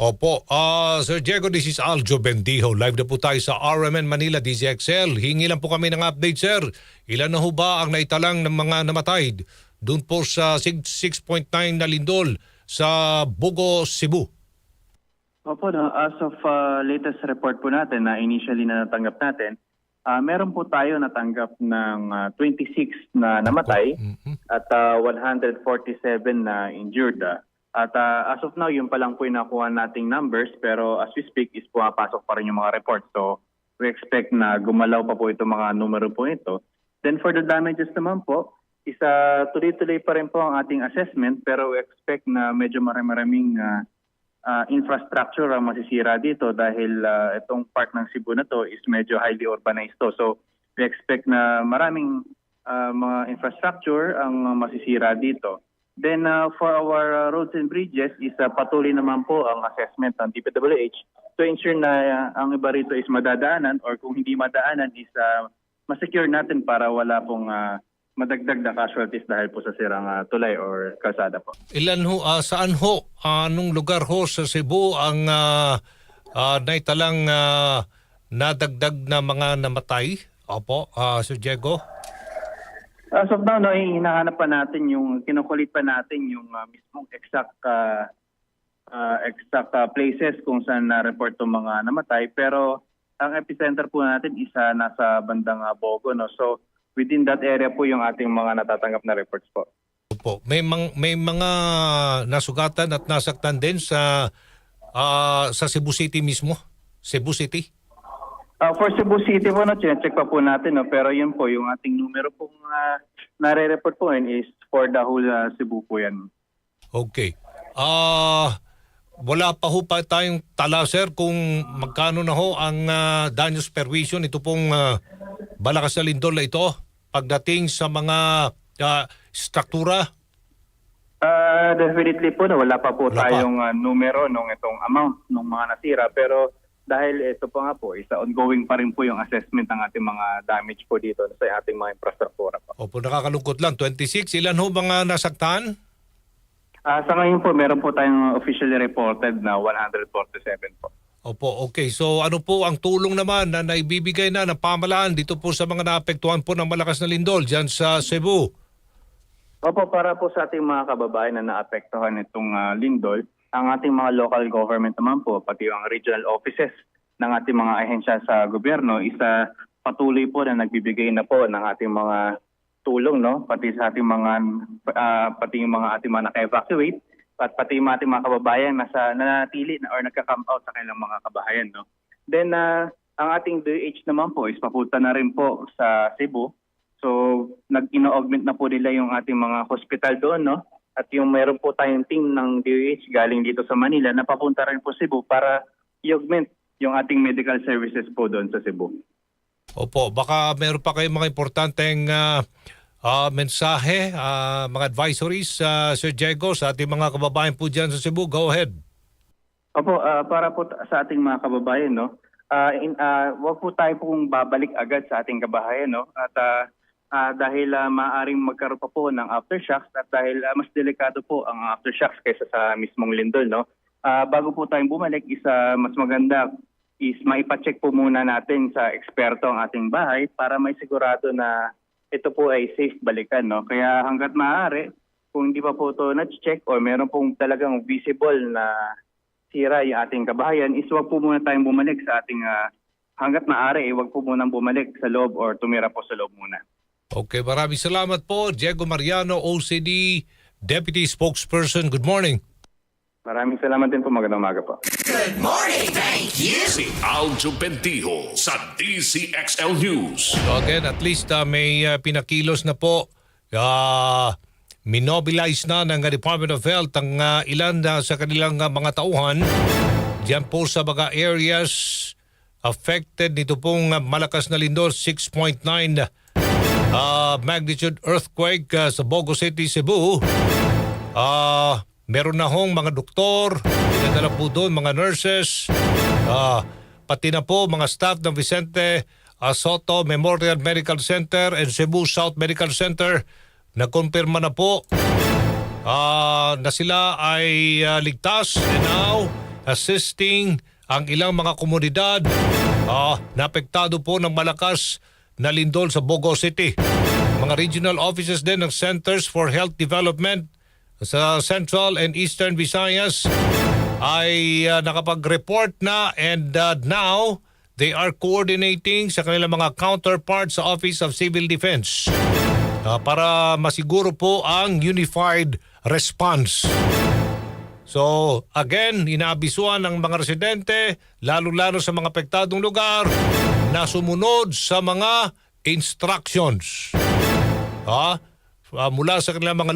Opo, ah Sir Diego, this is Aljo Bendijo. Live na po tayo sa RMN Manila DZXL. Hingi lang po kami ng update, sir. Ilan na ho ba ang naitalang ng mga namatay doon po sa 6- 6.9 na lindol sa Bugo, Cebu? Opo, no, as of uh, latest report po natin na initially na natanggap natin, ah, meron po tayo natanggap ng ah, 26 na namatay Mhm. at ah, 147 na injured. ah. At ah, as of now, yun pa lang po yung nakuha nating numbers pero as we speak is pumapasok pa rin yung mga reports. So we expect na gumalaw pa po itong mga numero po ito. Then for the damages naman po, isa tuloy-tuloy pa rin po ang ating assessment pero we expect na medyo marami-maraming ah, ah, infrastructure ang masisira dito dahil ah, itong part ng Cebu na to is medyo highly urbanized to. So we expect na maraming ah, mga infrastructure ang masisira dito. Then ah, for our ah, roads and bridges is ah, patuloy naman po ang assessment ng DPWH to ensure na ah, ang iba rito is madadaanan or kung hindi madaanan is ah, masecure natin para wala pong ah, madagdag na casualties dahil po sa sirang ah, tulay or kalsada po. Ilan ho, ah, saan ho, anong lugar ho sa Cebu ang ah, ah, naitalang ah, nadagdag na mga namatay? Opo, ah, Sir Diego. As of now, no, hinahanap pa natin yung, kinukulit pa natin yung ah, mismong exact ah, ah, exact ah, places kung saan na-report yung mga namatay. Pero ang epicenter po natin isa nasa bandang ah, Bogo. No? So within that area po yung ating mga natatanggap na reports po. Opo. May mang, may mga nasugatan at nasaktan din sa ah, sa Cebu City mismo. Cebu City. Ah, for Cebu City po, no, check pa po natin. No? Pero yun po, yung ating numero pong uh, nare-report po yun is for the whole ah, Cebu po yan. Okay. Ah wala pa ho pa tayong tala sir kung magkano na ho ang uh, danyos perwisyon ito pong ah, balakas na lindol na ito pagdating sa mga ah, struktura. Ah, definitely po na wala pa po Wala pa. tayong ah, numero nung itong amount ng mga nasira pero dahil ito pa nga po isa ongoing pa rin po yung assessment ng ating mga damage po dito sa ating mga infrastruktura po. Opo, nakakalungkot lang. 26, ilan ho mga nasaktan? Ah, sa ngayon po meron po tayong officially reported na 147 po. Opo, okay. So ano po ang tulong naman na naibibigay na ng pamalaan dito po sa mga naapektuhan po ng malakas na lindol dyan sa Cebu? Opo, para po sa ating mga kababayan na naapektuhan itong ah, lindol, ang ating mga local government naman po, pati ang regional offices ng ating mga ahensya sa gobyerno, isa patuloy po na nagbibigay na po ng ating mga tulong, no? Pati sa ating mga, ah, pati yung mga ating mga naka-evacuate, at pati yung ating mga kababayan na sa nanatili na or nagka-camp out sa kanilang mga kabahayan, no? Then, ah, ang ating DOH naman po is papunta na rin po sa Cebu, So, nag-ino-augment na po nila yung ating mga hospital doon, no? At yung meron po tayong team ng DOH galing dito sa Manila na papunta rin po Cebu para i-augment yung ating medical services po doon sa Cebu. Opo, baka meron pa kayong mga importanteng ah, ah, mensahe, ah, mga advisories, ah, Sir Diego, sa ating mga kababayan po dyan sa Cebu. Go ahead. Opo, ah, para po sa ating mga kababayan, no? Ah, in, ah, wag po tayo pong babalik agad sa ating kabahayan, no? At ah, ah, dahil ah, maaaring magkaroon pa po ng aftershocks at dahil ah, mas delikado po ang aftershocks kaysa sa mismong lindol, no? Ah, bago po tayong bumalik, isa mas maganda is maipacheck po muna natin sa eksperto ang ating bahay para may sigurado na ito po ay safe balikan, no? Kaya hanggat maaari, kung hindi pa po ito na-check or meron pong talagang visible na sira yung ating kabahayan is wag po muna tayong bumalik sa ating ah, hanggat maaari eh, wag po muna bumalik sa loob or tumira po sa loob muna. Okay, maraming salamat po. Diego Mariano, OCD, Deputy Spokesperson. Good morning. Maraming salamat din po. Magandang umaga po. Si Aljo Bendijo sa DCXL News. So again, at least ah, may ah, pinakilos na po. ah, minobilize na ng Department of Health ang ah, ilan na sa kanilang ah, mga tauhan. Diyan po sa mga areas affected nito pong ah, malakas na lindol, 6.9 ah, magnitude earthquake ah, sa Bogo City, Cebu. Ah, meron na hong mga doktor, pinadala po doon mga nurses, ah, pati na po mga staff ng Vicente ah, Soto Memorial Medical Center and Cebu South Medical Center. Nakumpirma na po ah, na sila ay ah, ligtas and now assisting ang ilang mga komunidad ah, na apektado po ng malakas na lindol sa Bogo City. Mga regional offices din ng Centers for Health Development sa Central and Eastern Visayas ay ah, nakapag-report na and ah, now they are coordinating sa kanilang mga counterparts sa Office of Civil Defense ah, para masiguro po ang unified response. So, again, inaabisuan ng mga residente, lalo-lalo sa mga apektadong lugar, na sumunod sa mga instructions. Ha? Ah, mula sa kanilang mga